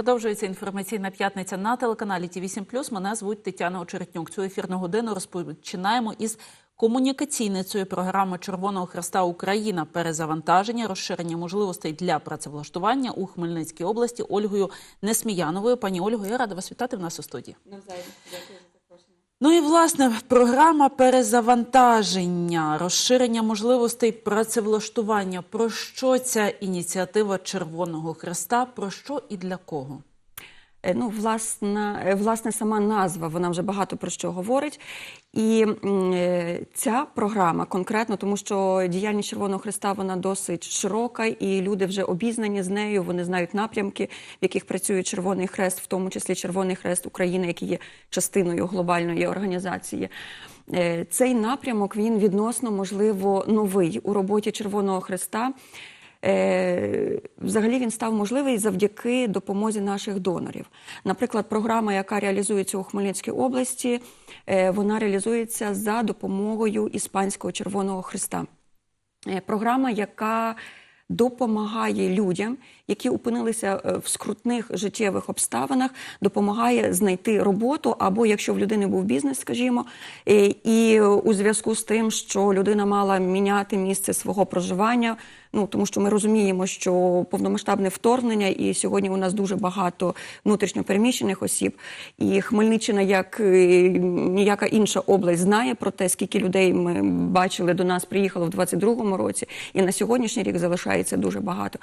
Продовжується інформаційна п'ятниця на телеканалі Ті 8 Мене звуть Тетяна Очеретнюк. Цю ефірну годину розпочинаємо із комунікаційницею програми Червоного Хреста Україна перезавантаження, розширення можливостей для працевлаштування у Хмельницькій області Ольгою Несміяновою. Пані Ольго, я рада вас вітати в нас у студії. Навзаєм. Дякую. Ну і власне програма перезавантаження, розширення можливостей працевлаштування. Про що ця ініціатива Червоного Хреста? Про що і для кого? Е, Ну, власна, е, власне, сама назва вона вже багато про що говорить. І е, ця програма конкретно, тому що діяльність Червоного Христа вона досить широка, і люди вже обізнані з нею. Вони знають напрямки, в яких працює Червоний Хрест, в тому числі Червоний Хрест України, який є частиною глобальної організації. Цей напрямок він відносно можливо новий у роботі Червоного Христа. Е, Взагалі він став можливий завдяки допомозі наших донорів. Наприклад, програма, яка реалізується у Хмельницькій області, е, вона реалізується за допомогою Іспанського Червоного Христа. Е, Програма, яка допомагає людям, які опинилися е, в скрутних життєвих обставинах, допомагає знайти роботу, або якщо в людини був бізнес, скажімо, е, і у зв'язку з тим, що людина мала міняти місце свого проживання. Ну тому що ми розуміємо, що повномасштабне вторгнення, і сьогодні у нас дуже багато внутрішньопереміщених осіб. І Хмельниччина, як е, ніяка інша область, знає про те, скільки людей ми бачили до нас, приїхало в 22-му році, і на сьогоднішній рік залишається дуже багато.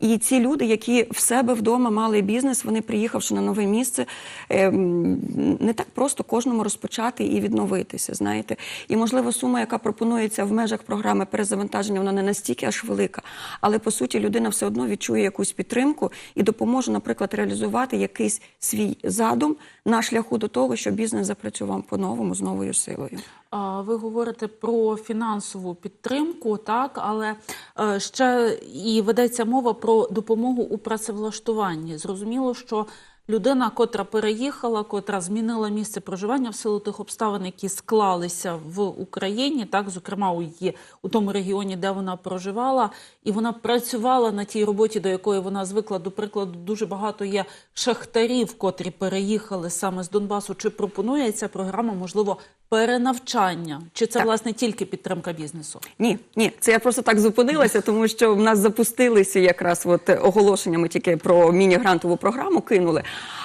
І ці люди, які в себе вдома мали бізнес, вони приїхавши на нове місце, ем, не так просто кожному розпочати і відновитися. Знаєте, і можливо, сума, яка пропонується в межах програми перезавантаження, вона не настільки аж велика, але по суті людина все одно відчує якусь підтримку і допоможе, наприклад, реалізувати якийсь свій задум на шляху до того, що бізнес запрацював по-новому з новою силою. Ви говорите про фінансову підтримку, так, але е, ще і ведеться мова про допомогу у працевлаштуванні. Зрозуміло, що людина, котра переїхала, котра змінила місце проживання в силу тих обставин, які склалися в Україні, так, зокрема у її у тому регіоні, де вона проживала, і вона працювала на тій роботі, до якої вона звикла. До прикладу, дуже багато є шахтарів, котрі переїхали саме з Донбасу. Чи пропонує ця програма, можливо, перенавчання? Чи це Так. власне тільки підтримка бізнесу? Ні, ні, це я просто так зупинилася, тому що в нас запустилися якраз от е, оголошення. Ми тільки про міні-грантову програму кинули.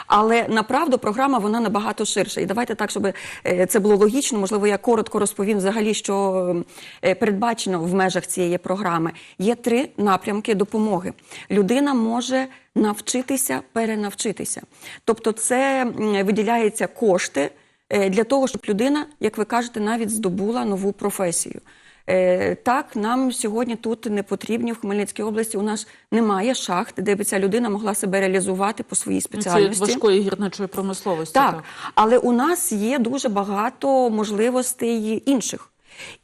Але направду програма вона набагато ширша. І давайте так, щоб е, це було логічно. Можливо, я коротко розповім взагалі, що е, передбачено в межах цієї програми. Є три напрямки допомоги. Людина може навчитися перенавчитися. Тобто, це м, виділяються кошти е, для того, щоб людина, як ви кажете, навіть здобула нову професію. Е, Так, нам сьогодні тут не потрібні в Хмельницькій області. У нас немає шахт, де б ця людина могла себе реалізувати по своїй Це важкої гірничої промисловості. Так, але у нас є дуже багато можливостей інших.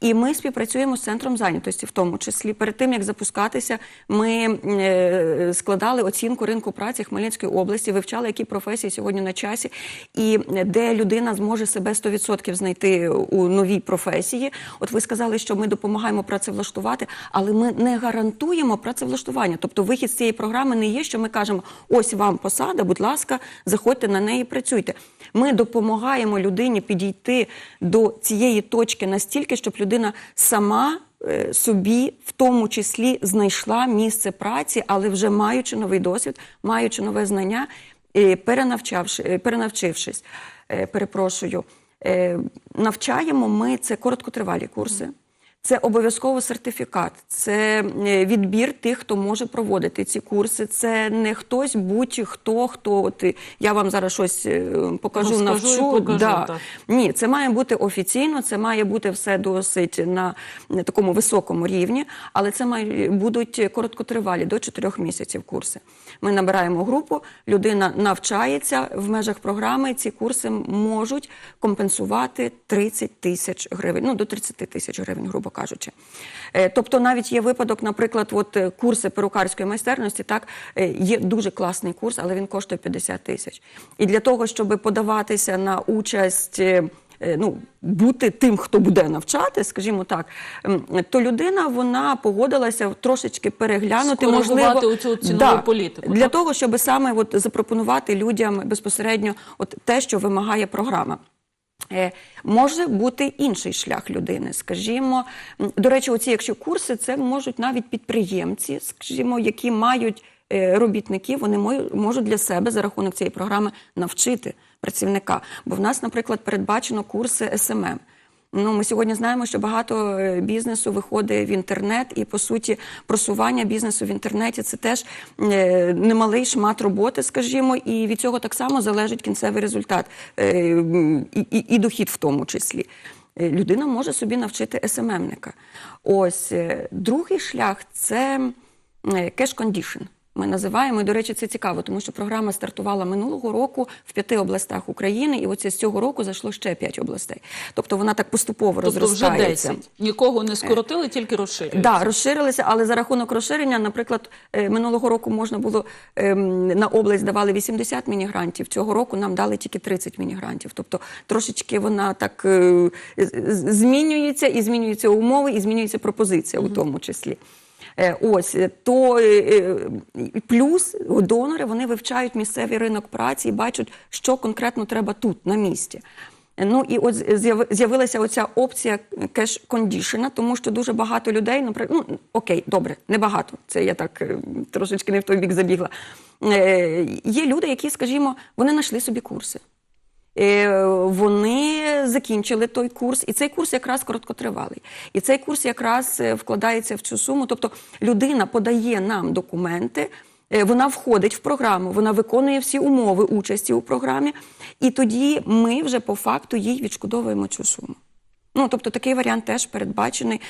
І ми співпрацюємо з центром зайнятості, в тому числі перед тим як запускатися, ми е, складали оцінку ринку праці Хмельницької області, вивчали, які професії сьогодні на часі, і де людина зможе себе 100% знайти у новій професії. От ви сказали, що ми допомагаємо працевлаштувати, але ми не гарантуємо працевлаштування. Тобто, вихід з цієї програми не є, що ми кажемо: ось вам посада, будь ласка, заходьте на неї, працюйте. Ми допомагаємо людині підійти до цієї точки настільки, щоб людина сама е, собі в тому числі знайшла місце праці, але вже маючи новий досвід, маючи нове знання, е, перенавчавши, е, перенавчившись, перепрошую, навчаємо ми це короткотривалі курси. Це обов'язково сертифікат, це е, відбір тих, хто може проводити ці курси. Це не хтось, будь-хто, хто от е, я вам зараз щось е, покажу, Розкажу і навчу. покажу, да. так. Ні, це має бути офіційно, це має бути все досить на на такому високому рівні, але це має будуть короткотривалі до 4 місяців курси. Ми набираємо групу, людина навчається в межах програми. Ці курси можуть компенсувати 30 тисяч гривень, ну до 30 тисяч гривень, грубо кажучи. Е, Тобто, навіть є випадок, наприклад, от е, курси перукарської майстерності, так е, є дуже класний курс, але він коштує 50 тисяч. І для того, щоб подаватися на участь. ну, бути тим, хто буде навчати, скажімо так, то людина вона погодилася трошечки переглянути можливо оцю цінову політику, для так? того, щоб саме от запропонувати людям безпосередньо от те, що вимагає програма. Е, Може бути інший шлях людини, скажімо. До речі, оці, якщо курси, це можуть навіть підприємці, скажімо, які мають е, робітників, вони мо- можуть для себе за рахунок цієї програми навчити працівника. Бо в нас, наприклад, передбачено курси СММ. Ну, ми сьогодні знаємо, що багато е, бізнесу виходить в інтернет, і по суті просування бізнесу в інтернеті це теж е, немалий шмат роботи, скажімо, і від цього так само залежить кінцевий результат е, і, і, і дохід в тому числі. Людина може собі навчити СММника. Ось другий шлях це кеш кондішн. Ми називаємо, і, до речі, це цікаво, тому що програма стартувала минулого року в п'яти областях України, і оце з цього року зайшло ще п'ять областей. Тобто вона так поступово Тобто вже 10. Нікого не скоротили, тільки розширюють. Да, розширилися, але за рахунок розширення, наприклад, е, минулого року можна було ем, на область давали 80 мінігрантів. Цього року нам дали тільки 30 мінігрантів. Тобто трошечки вона так е, змінюється, і змінюються умови, і змінюється пропозиція у тому числі. Е, Ось е, то е, плюс донори вони вивчають місцевий ринок праці і бачать, що конкретно треба тут на місці. Ну і от з'явилася оця опція кеш кондішена, тому що дуже багато людей, наприклад, ну окей, добре, не багато. Це я так трошечки не в той бік забігла. Є люди, які, скажімо, вони знайшли собі курси. Е, Вони закінчили той курс, і цей курс якраз короткотривалий. І цей курс якраз е, вкладається в цю суму. Тобто людина подає нам документи, е, вона входить в програму, вона виконує всі умови участі у програмі, і тоді ми вже по факту їй відшкодовуємо цю суму. Ну, тобто такий варіант теж передбачений.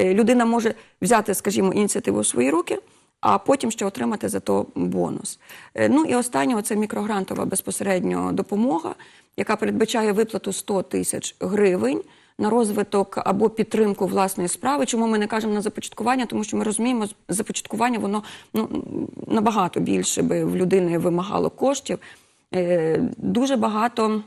Людина може взяти, скажімо, ініціативу у свої руки, а потім ще отримати за то бонус. Е, Ну і останнє це мікрогрантова безпосередньо допомога, яка передбачає виплату 100 тисяч гривень. На розвиток або підтримку власної справи. Чому ми не кажемо на започаткування? Тому що ми розуміємо, започаткування воно ну, набагато більше би в людини вимагало коштів. Е, Дуже багато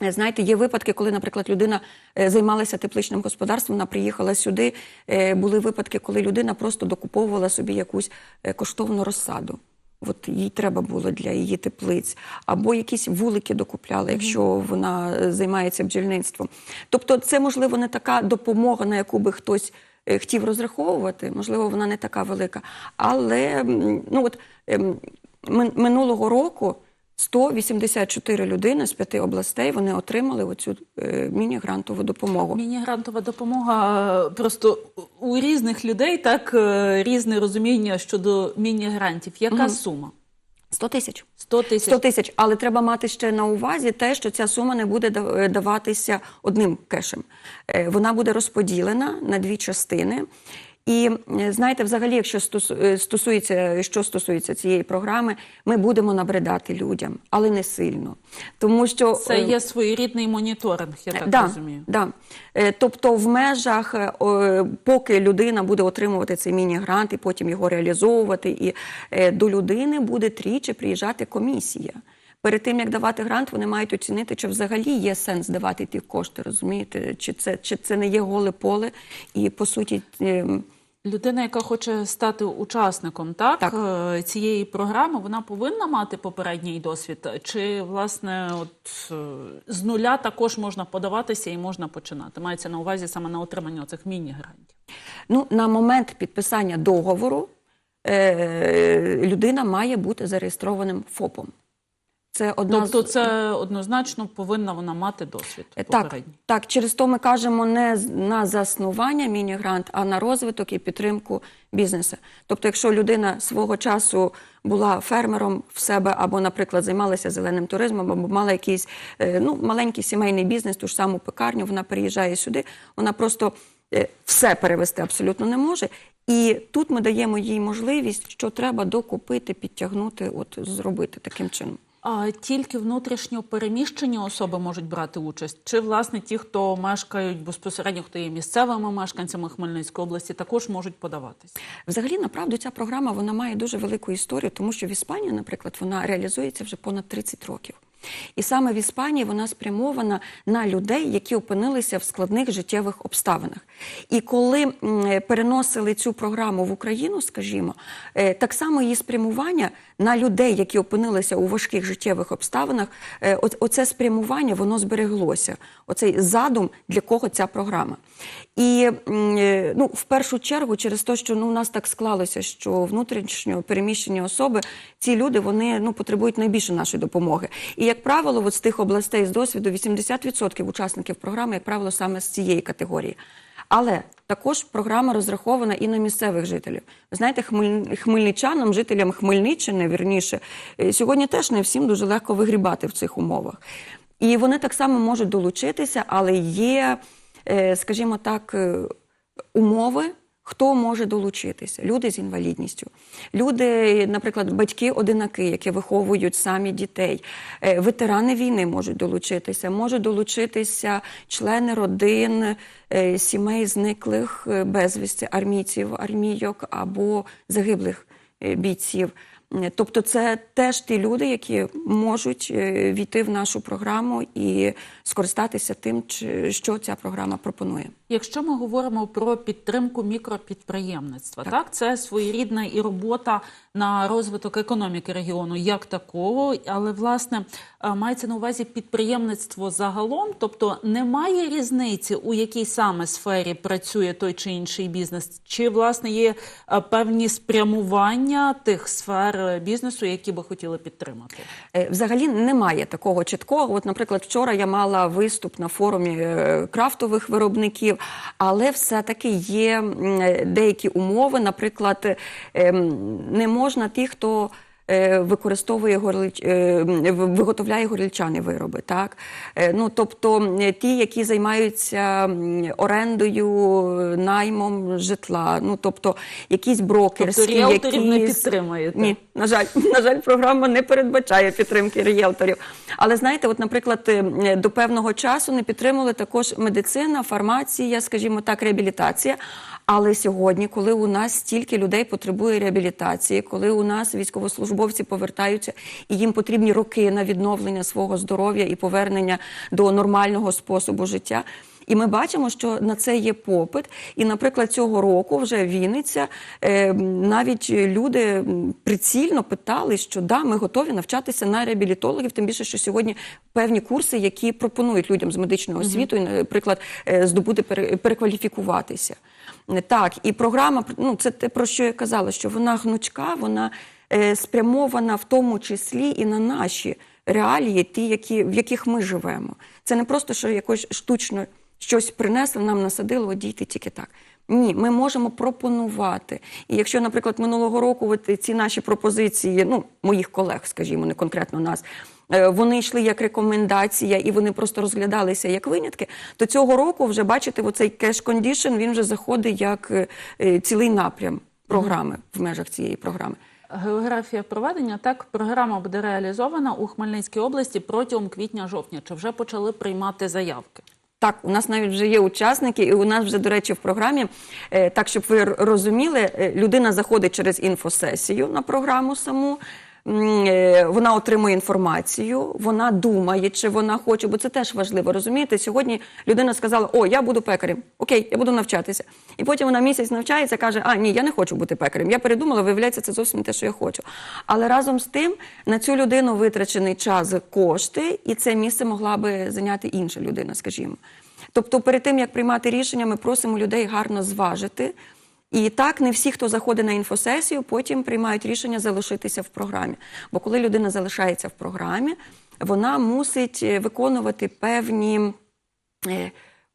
Знаєте, є випадки, коли, наприклад, людина е, займалася тепличним господарством, вона приїхала сюди. е, Були випадки, коли людина просто докуповувала собі якусь е, коштовну розсаду. От їй треба було для її теплиць, або якісь вулики докупляла, якщо вона займається бджільництвом. Тобто, це можливо не така допомога, на яку би хтось хотів розраховувати. Можливо, вона не така велика. Але ну от ем, минулого року 184 людини з п'яти областей вони отримали оцю е, міні-грантову допомогу. Міні-грантова допомога е, просто у різних людей так е, різне розуміння щодо міні-грантів. Яка сума? 100 тисяч. 100 тисяч. 100 тисяч, але треба мати ще на увазі те, що ця сума не буде да- е, даватися одним кешем. Е, Вона буде розподілена на дві частини. І е, знаєте, взагалі, якщо е, стосується, що стосується цієї програми, ми будемо набридати людям, але не сильно. Тому що Це е, є своєрідний моніторинг, я так да, розумію. Да. Тобто, в межах, поки людина буде отримувати цей міні-грант і потім його реалізовувати, і до людини буде тричі приїжджати комісія. Перед тим як давати грант, вони мають оцінити, чи взагалі є сенс давати ті кошти, розумієте? Чи це, чи це не є голе поле, і по суті. Людина, яка хоче стати учасником так, Так. е, цієї програми, вона повинна мати попередній досвід. Чи власне от е, з нуля також можна подаватися і можна починати? Мається на увазі саме на отримання цих міні-грантів. Ну, на момент підписання договору е, людина має бути зареєстрованим ФОПом. Це одна Тобто, з... це однозначно повинна вона мати досвід Е, Так, так, через то ми кажемо не на заснування міні-грант, а на розвиток і підтримку бізнесу. Тобто, якщо людина свого часу була фермером в себе, або, наприклад, займалася зеленим туризмом, або мала якийсь е, ну, маленький сімейний бізнес, ту ж саму пекарню, вона переїжджає сюди, вона просто е, все перевести абсолютно не може. І тут ми даємо їй можливість, що треба докупити, підтягнути, от зробити таким чином. А тільки внутрішньо переміщені особи можуть брати участь? Чи власне ті, хто мешкають безпосередньо, хто є місцевими мешканцями Хмельницької області, також можуть подаватись? Взагалі, направду, ця програма вона має дуже велику історію, тому що в Іспанії, наприклад, вона реалізується вже понад 30 років. І саме в Іспанії вона спрямована на людей, які опинилися в складних життєвих обставинах. І коли переносили цю програму в Україну, скажімо, е, так само її спрямування на людей, які опинилися у важких життєвих обставинах, е, оце спрямування воно збереглося. Оцей задум, для кого ця програма. І е, ну, в першу чергу, через те, що ну, у нас так склалося, що внутрішньо переміщені особи, ці люди вони ну, потребують найбільше нашої допомоги. І, як правило, от з тих областей з досвіду 80% учасників програми, як правило, саме з цієї категорії. Але також програма розрахована і на місцевих жителів. Ви знаєте, хмель... хмельничанам, жителям Хмельниччини, вірніше, е, сьогодні теж не всім дуже легко вигрібати в цих умовах. І вони так само можуть долучитися, але є, е, скажімо так, е, умови. Хто може долучитися? Люди з інвалідністю, люди, наприклад, батьки-одинаки, які виховують самі дітей, Е, ветерани війни можуть долучитися, можуть долучитися члени родин е, сімей зниклих безвісті, безвісти, армійців, армійок або загиблих е, бійців. Тобто, це теж ті люди, які можуть е, війти в нашу програму і скористатися тим, що ця програма пропонує. Якщо ми говоримо про підтримку мікропідприємництва, так. це своєрідна і робота на розвиток економіки регіону як такого, але власне е, мається на увазі підприємництво загалом, тобто немає різниці, у якій саме сфері працює той чи інший бізнес, чи власне є е, певні спрямування тих сфер бізнесу, які би хотіли підтримати. Е, Взагалі немає такого чіткого. От, наприклад, вчора я мала виступ на форумі е, крафтових виробників, але все-таки є е, деякі умови. Наприклад, е, не можна ті, хто е, використовує горлич... е, виготовляє горлічани вироби. Так? Е, Ну, тобто ті, які займаються орендою, наймом житла, ну тобто якісь брокерські, Тобто ріелторів не якісь... підтримуєте? Ні, на жаль, на жаль, програма не передбачає підтримки рієлторів. Але знаєте, от, наприклад, е, до певного часу не підтримували також медицина, фармація, скажімо так, реабілітація. Але сьогодні, коли у нас стільки людей потребує реабілітації, коли у нас військовослужбовці повертаються і їм потрібні роки на відновлення свого здоров'я і повернення до нормального способу життя. І ми бачимо, що на це є попит. І, наприклад, цього року вже Вінниця е, навіть люди прицільно питали, що да, ми готові навчатися на реабілітологів, тим більше, що сьогодні певні курси, які пропонують людям з медичною освітою, наприклад, е, здобути пере- перекваліфікуватися. Е, Так, і програма, ну це те, про що я казала, що вона гнучка, вона е, спрямована в тому числі і на наші реалії, ті, які, в яких ми живемо. Це не просто, що якось штучно щось принесли, нам насадило, от дійте тільки так. Ні, ми можемо пропонувати. І якщо, наприклад, минулого року от ці наші пропозиції, ну моїх колег, скажімо, не конкретно нас, вони йшли як рекомендація і вони просто розглядалися як винятки, то цього року вже бачите, оцей кеш кондішн він вже заходить як е, е, цілий напрям програми в межах цієї програми. Географія проведення так програма буде реалізована у Хмельницькій області протягом квітня-жовтня. Чи вже почали приймати заявки? Так, у нас навіть вже є учасники, і у нас вже, до речі, в програмі, е, так щоб ви розуміли, е, людина заходить через інфосесію на програму саму. Е, Вона отримує інформацію, вона думає, чи вона хоче, бо це теж важливо. Розумієте, сьогодні людина сказала: О, я буду пекарем, окей, я буду навчатися. І потім вона місяць навчається, каже: А, ні, я не хочу бути пекарем. Я передумала, виявляється, це зовсім те, що я хочу. Але разом з тим на цю людину витрачений час кошти, і це місце могла би зайняти інша людина, скажімо. Тобто, перед тим як приймати рішення, ми просимо людей гарно зважити. І так, не всі, хто заходить на інфосесію, потім приймають рішення залишитися в програмі. Бо коли людина залишається в програмі, вона мусить е, виконувати певні.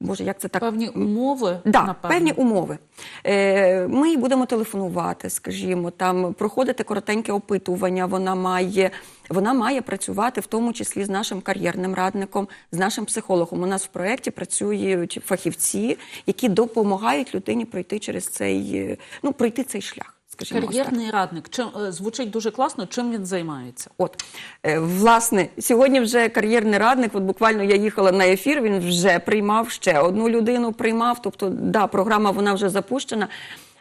Боже, як це так? Певні умови Да, напевно. певні умови. Е, Ми їй будемо телефонувати, скажімо, там проходити коротеньке опитування. Вона має, вона має працювати в тому числі з нашим кар'єрним радником, з нашим психологом. У нас в проєкті працюють фахівці, які допомагають людині пройти через цей, е, ну пройти цей шлях. Скажімо, ось так. Кар'єрний радник. Чим е, звучить дуже класно. Чим він займається? От е, власне, сьогодні вже кар'єрний радник. От буквально я їхала на ефір. Він вже приймав ще одну людину. Приймав. Тобто, да, програма вона вже запущена.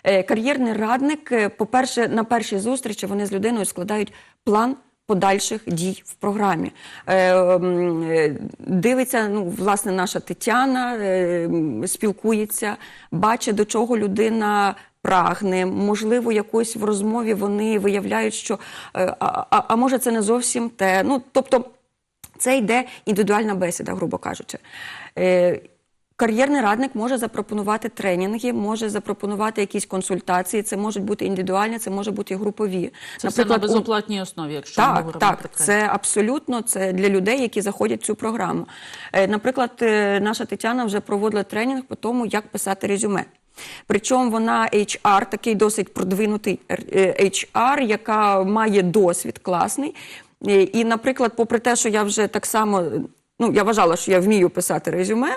Е, Кар'єрний радник, по-перше, на першій зустрічі вони з людиною складають план подальших дій в програмі. Дивиться, ну, власне, наша Тетяна спілкується, бачить, до чого людина прагне. Можливо, якось в розмові вони виявляють, що е, а, а, а може це не зовсім те. Ну, тобто, це йде індивідуальна бесіда, грубо кажучи. Е, Кар'єрний радник може запропонувати тренінги, може запропонувати якісь консультації. Це можуть бути індивідуальні, це може бути групові. Це все на безоплатній основі, якщо ми так, говоримо так, про це. це абсолютно це для людей, які заходять в цю програму. Е, Наприклад, наша Тетяна вже проводила тренінг по тому, як писати резюме. Причому вона HR, такий досить продвинутий е, HR, яка має досвід класний. Е, І, наприклад, попри те, що я вже так само, ну я вважала, що я вмію писати резюме.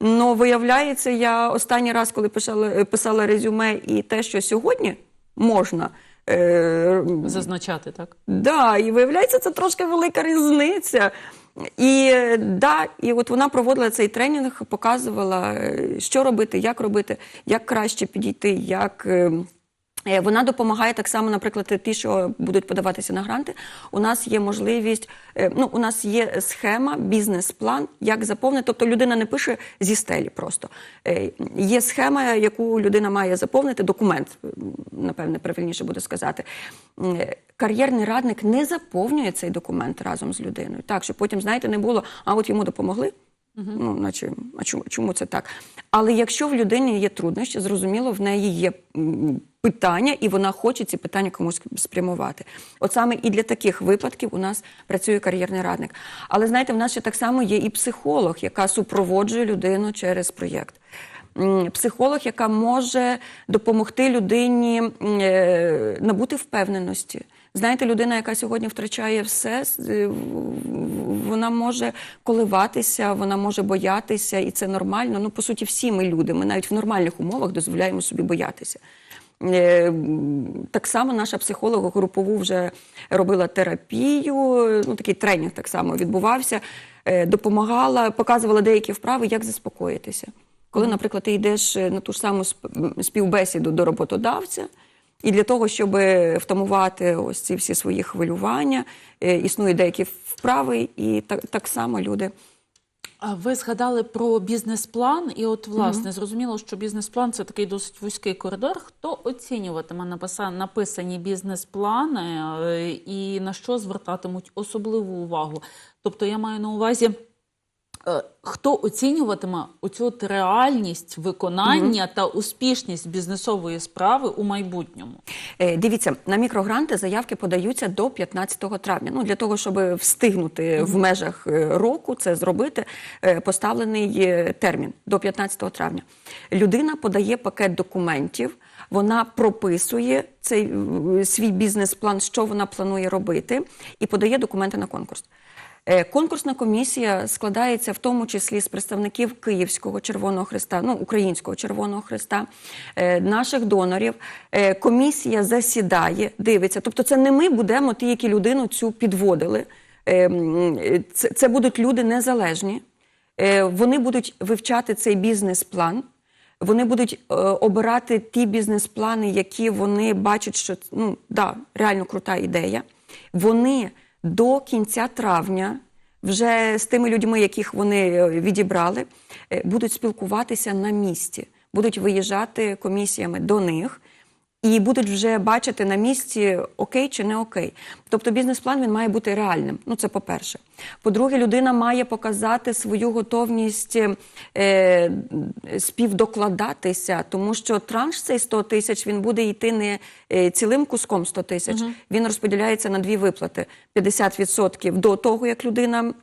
Ну, виявляється, я останній раз, коли писала, писала резюме, і те, що сьогодні можна е, Зазначати, так? Да, і виявляється, це трошки велика різниця. І да, і от вона проводила цей тренінг, показувала, е, що робити, як робити, як краще підійти, як. е, е, Вона допомагає так само, наприклад, ті, що будуть подаватися на гранти. У нас є можливість, ну у нас є схема, бізнес-план, як заповнити. Тобто людина не пише зі стелі просто. Є схема, яку людина має заповнити, документ, напевне, правильніше буде сказати. Е, Кар'єрний радник не заповнює цей документ разом з людиною. Так, щоб потім, знаєте, не було, а от йому допомогли. Ну, наче, а чому, чому це так? Але якщо в людині є труднощі, зрозуміло, в неї є питання, і вона хоче ці питання комусь спрямувати. От саме і для таких випадків у нас працює кар'єрний радник. Але знаєте, в нас ще так само є і психолог, яка супроводжує людину через проєкт. Психолог, яка може допомогти людині е, набути впевненості. Знаєте, людина, яка сьогодні втрачає все, вона може коливатися, вона може боятися, і це нормально. Ну, по суті, всі ми люди. Ми навіть в нормальних умовах дозволяємо собі боятися. Е, Так само наша психолога групову вже робила терапію, ну такий тренінг так само відбувався, е, допомагала, показувала деякі вправи, як заспокоїтися. Коли, наприклад, ти йдеш е, на ту ж саму сп- співбесіду до роботодавця, і для того, щоб втамувати ось ці всі свої хвилювання, е, існують деякі вправи, і так, так само люди. А ви згадали про бізнес-план, і от власне зрозуміло, що бізнес-план це такий досить вузький коридор. Хто оцінюватиме написані бізнес-плани е, і на що звертатимуть особливу увагу? Тобто я маю на увазі. Е, Хто оцінюватиме оцю от реальність виконання та успішність бізнесової справи у майбутньому? Е, Дивіться, на мікрогранти заявки подаються до 15 травня. Ну для того, щоб встигнути в межах е, року це зробити, поставлений термін до 15 травня. Людина подає пакет документів. Вона прописує цей свій бізнес-план, що вона планує робити, і подає документи на конкурс. Е, Конкурсна комісія складається в тому числі з представників Київського Червоного Христа, ну українського Червоного Христа, е, наших донорів. Е, Комісія засідає, дивиться. Тобто, це не ми будемо ті, які людину цю підводили. Це, будуть люди незалежні. Вони будуть вивчати цей бізнес-план. Вони будуть обирати ті бізнес-плани, які вони бачать, що ну да, реально крута ідея. Вони до кінця травня, вже з тими людьми, яких вони е, відібрали, е, будуть спілкуватися на місці, будуть виїжджати комісіями до них. І будуть вже бачити на місці окей чи не окей. Тобто бізнес-план він має бути реальним. Ну це по-перше. По-друге, людина має показати свою готовність е, співдокладатися, тому що транш цей 100 тисяч він буде йти не е, цілим куском 100 тисяч. Він розподіляється на дві виплати: 50% до того, як людина.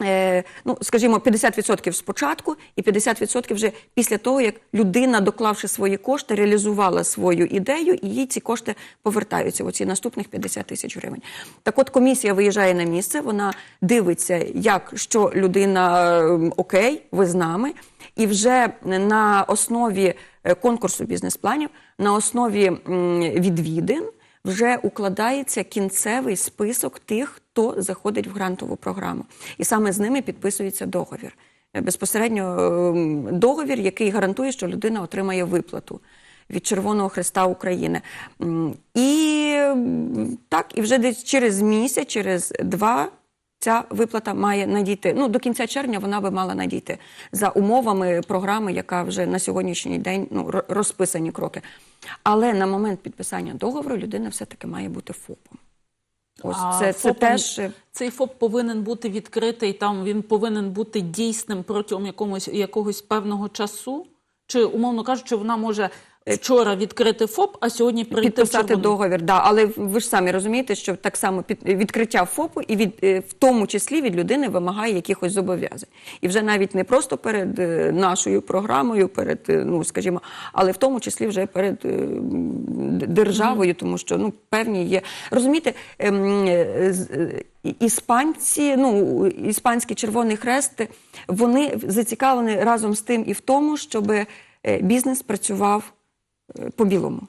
Е, ну, скажімо, 50% спочатку і 50% вже після того, як людина, доклавши свої кошти, реалізувала свою ідею, і їй ці кошти повертаються. Оці наступних 50 тисяч гривень. Так от комісія виїжджає на місце, вона дивиться, як що людина ем, окей, ви з нами, і вже на основі е, конкурсу бізнес-планів, на основі відвідин вже укладається кінцевий список тих, хто заходить в грантову програму. І саме з ними підписується договір. Е, Безпосередньо ем, договір, який гарантує, що людина отримає виплату. від Червоного Христа України. І так, і вже десь через місяць, через два. Ця виплата має надійти. Ну до кінця червня вона би мала надійти за умовами програми, яка вже на сьогоднішній день ну розписані кроки. Але на момент підписання договору людина все-таки має бути ФОПом. Ось А це, це теж е, Цей ФОП повинен бути відкритий, там він повинен бути дійсним протягом якомусь, якогось певного часу? Чи, умовно кажучи, вона може вчора відкрити ФОП, а сьогодні прийти в підписати червоний? договір. Да, але ви ж самі розумієте, що так само під відкриття ФОПу і від е, в тому числі від людини вимагає якихось зобов'язань. І вже навіть не просто перед е, нашою програмою, перед е, ну скажімо, але в тому числі вже перед державою, тому що ну певні є розумієте. ем, Іспанці, ну іспанський Червоний Хрест, вони зацікавлені разом з тим і в тому, щоб бізнес працював по-білому.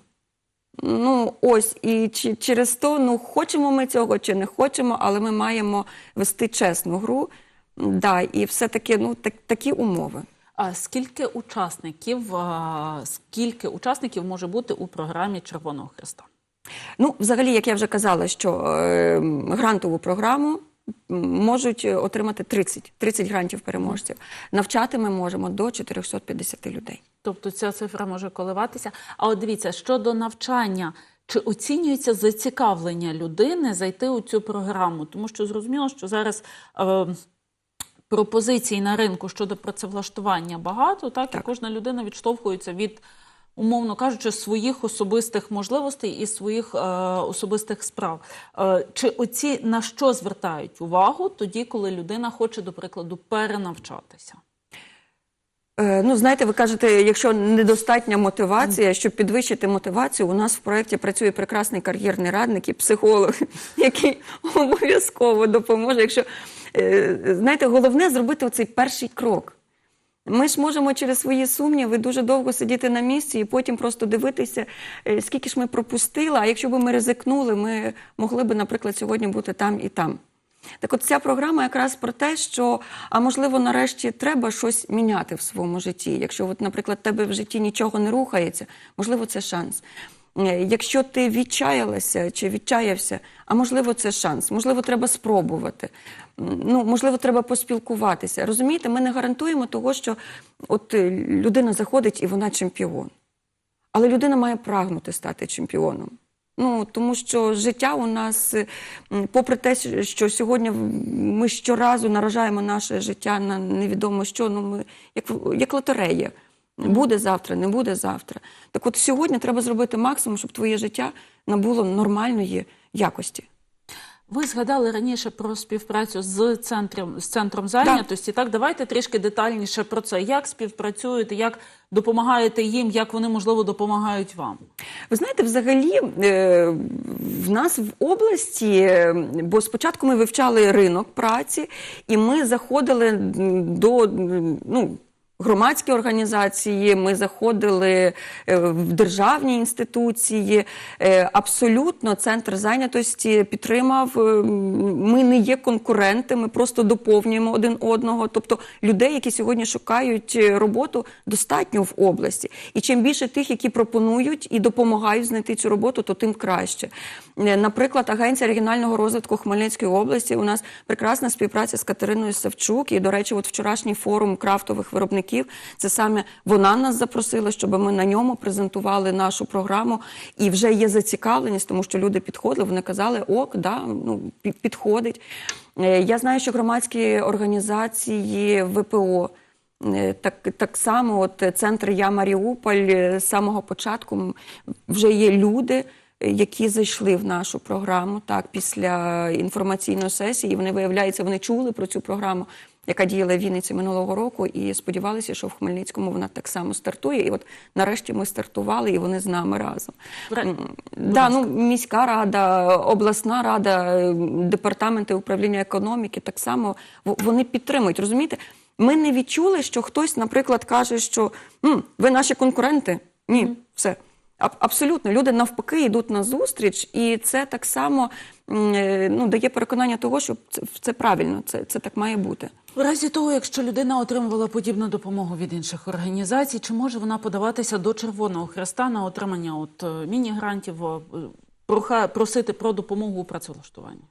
Ну, ось, і чи, через то, ну, хочемо ми цього чи не хочемо, але ми маємо вести чесну гру. Да, і все-таки ну, так, такі умови. А скільки учасників, а, скільки учасників може бути у програмі Червоного Христа? Ну, взагалі, як я вже казала, що е, грантову програму можуть е, отримати 30, 30 грантів переможців. Навчати ми можемо до 450 людей. Тобто ця цифра може коливатися. А от дивіться, щодо навчання, чи оцінюється зацікавлення людини зайти у цю програму? Тому що зрозуміло, що зараз е, пропозицій на ринку щодо працевлаштування багато, так, і кожна людина відштовхується від. Умовно кажучи, своїх особистих можливостей і своїх е, особистих справ. Е, чи оці на що звертають увагу тоді, коли людина хоче, до прикладу, перенавчатися? Е, Ну, знаєте, ви кажете, якщо недостатня мотивація, щоб підвищити мотивацію, у нас в проєкті працює прекрасний кар'єрний радник і психолог, який обов'язково допоможе. Якщо е, знаєте, головне зробити оцей перший крок. Ми ж можемо через свої сумніви дуже довго сидіти на місці і потім просто дивитися, е, скільки ж ми пропустили. А якщо б ми ризикнули, ми могли б, наприклад, сьогодні бути там і там. Так от ця програма якраз про те, що, а можливо, нарешті треба щось міняти в своєму житті. Якщо, от, наприклад, в тебе в житті нічого не рухається, можливо, це шанс. Е, Якщо ти відчаялася чи відчаявся, а можливо, це шанс, можливо, треба спробувати. Ну, можливо, треба поспілкуватися. Розумієте, ми не гарантуємо того, що от е, людина заходить і вона чемпіон. Але людина має прагнути стати чемпіоном. Ну тому що життя у нас, е, попри те, що сьогодні ми щоразу наражаємо наше життя на невідомо що, ну ми як, як лотерея. Буде завтра, не буде завтра. Так от сьогодні треба зробити максимум, щоб твоє життя набуло нормальної якості. Ви згадали раніше про співпрацю з центром з центром зайнятості. Так, давайте трішки детальніше про це. Як співпрацюєте, як допомагаєте їм, як вони можливо допомагають вам? Ви знаєте, взагалі е, в нас в області, бо спочатку ми вивчали ринок праці, і ми заходили до ну. Громадські організації, ми заходили е, в державні інституції. Е, Абсолютно центр зайнятості підтримав. Е, Ми не є конкуренти, ми просто доповнюємо один одного. Тобто людей, які сьогодні шукають роботу, достатньо в області. І чим більше тих, які пропонують і допомагають знайти цю роботу, то тим краще. Наприклад, Агенція регіонального розвитку Хмельницької області у нас прекрасна співпраця з Катериною Савчук. І, до речі, от вчорашній форум крафтових виробників це саме вона нас запросила, щоб ми на ньому презентували нашу програму. І вже є зацікавленість, тому що люди підходили, вони казали, ок, да, ну, підходить. Е, Я знаю, що громадські організації ВПО. Е, Так, так само, от центр Я Маріуполь е, з самого початку вже є люди, які зайшли в нашу програму так, після інформаційної сесії. Вони виявляється, вони чули про цю програму, яка діяла в Вінниці минулого року, і сподівалися, що в Хмельницькому вона так само стартує. І от нарешті ми стартували, і вони з нами разом. Ра- Да, ну, міська рада, обласна рада, департаменти управління економіки так само вони підтримують. Розумієте? Ми не відчули, що хтось, наприклад, каже, що «М, ви наші конкуренти. Ні, все. Аб- Абсолютно, люди навпаки йдуть на зустріч, і це так само е, ну, дає переконання того, що це, це правильно, це, це так має бути. В разі того, якщо людина отримувала подібну допомогу від інших організацій, чи може вона подаватися до Червоного Хреста на отримання от е, міні-грантів, е, просити про допомогу у працевлаштуванні?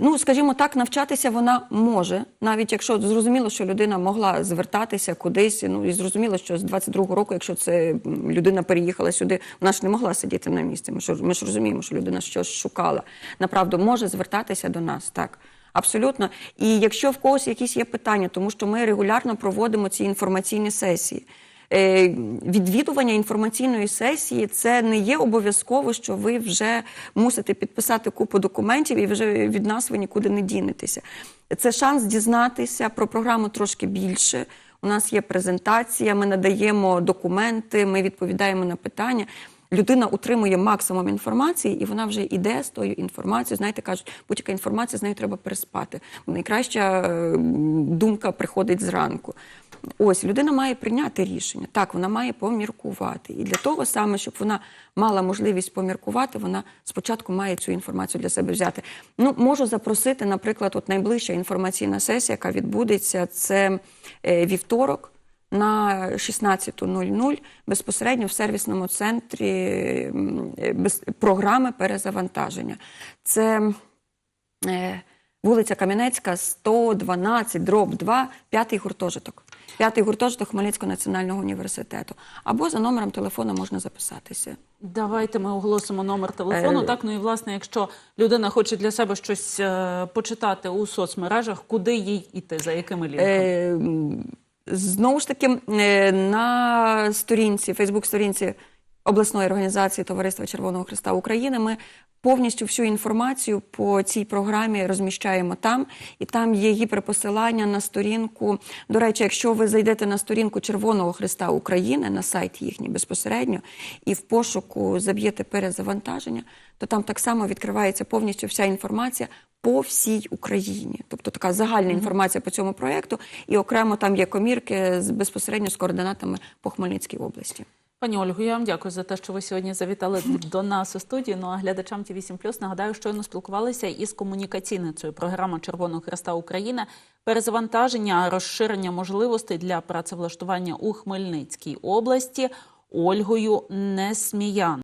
Ну, скажімо так, навчатися вона може, навіть якщо зрозуміло, що людина могла звертатися кудись. Ну і зрозуміло, що з 22-го року, якщо це людина переїхала сюди, вона ж не могла сидіти на місці. Ми ж, ми ж розуміємо, що людина щось шукала. Направду може звертатися до нас, так. Абсолютно. І якщо в когось якісь є питання, тому що ми регулярно проводимо ці інформаційні сесії. Е, Відвідування інформаційної сесії це не є обов'язково, що ви вже мусите підписати купу документів, і вже від нас ви нікуди не дінетеся. Це шанс дізнатися про програму трошки більше. У нас є презентація, ми надаємо документи, ми відповідаємо на питання. Людина утримує максимум інформації, і вона вже йде з тою інформацією. Знаєте, кажуть, будь-яка інформація з нею треба переспати. Найкраща е, думка приходить зранку. Ось людина має прийняти рішення. Так, вона має поміркувати. І для того саме, щоб вона мала можливість поміркувати, вона спочатку має цю інформацію для себе взяти. Ну, можу запросити, наприклад, от найближча інформаційна сесія, яка відбудеться, це е, вівторок на 16.00 безпосередньо в сервісному центрі е, програми перезавантаження. Це е, вулиця Кам'янецька, 112, дроб 2, п'ятий гуртожиток. П'ятий гуртожиток Хмельницького національного університету. Або за номером телефону можна записатися. Давайте ми оголосимо номер телефону. Е, Так, ну і власне, якщо людина хоче для себе щось е, почитати у соцмережах, куди їй іти, за якими лінками? Е, Знову ж таки, е, на сторінці, Фейсбук-сторінці обласної організації Товариства Червоного Христа України ми повністю всю інформацію по цій програмі розміщаємо там, і там є гіперпосилання на сторінку. До речі, якщо ви зайдете на сторінку Червоного Христа України на сайт їхній безпосередньо і в пошуку заб'єте перезавантаження, то там так само відкривається повністю вся інформація по всій Україні. Тобто така загальна інформація по цьому проєкту, і окремо там є комірки з безпосередньо з координатами по Хмельницькій області. Пані Ольгу, я вам дякую за те, що ви сьогодні завітали до нас у студії. Ну а глядачам ті 8 нагадаю, щойно спілкувалися із комунікаційницею програми Червоного Хреста України перезавантаження, розширення можливостей для працевлаштування у Хмельницькій області Ольгою Несміян.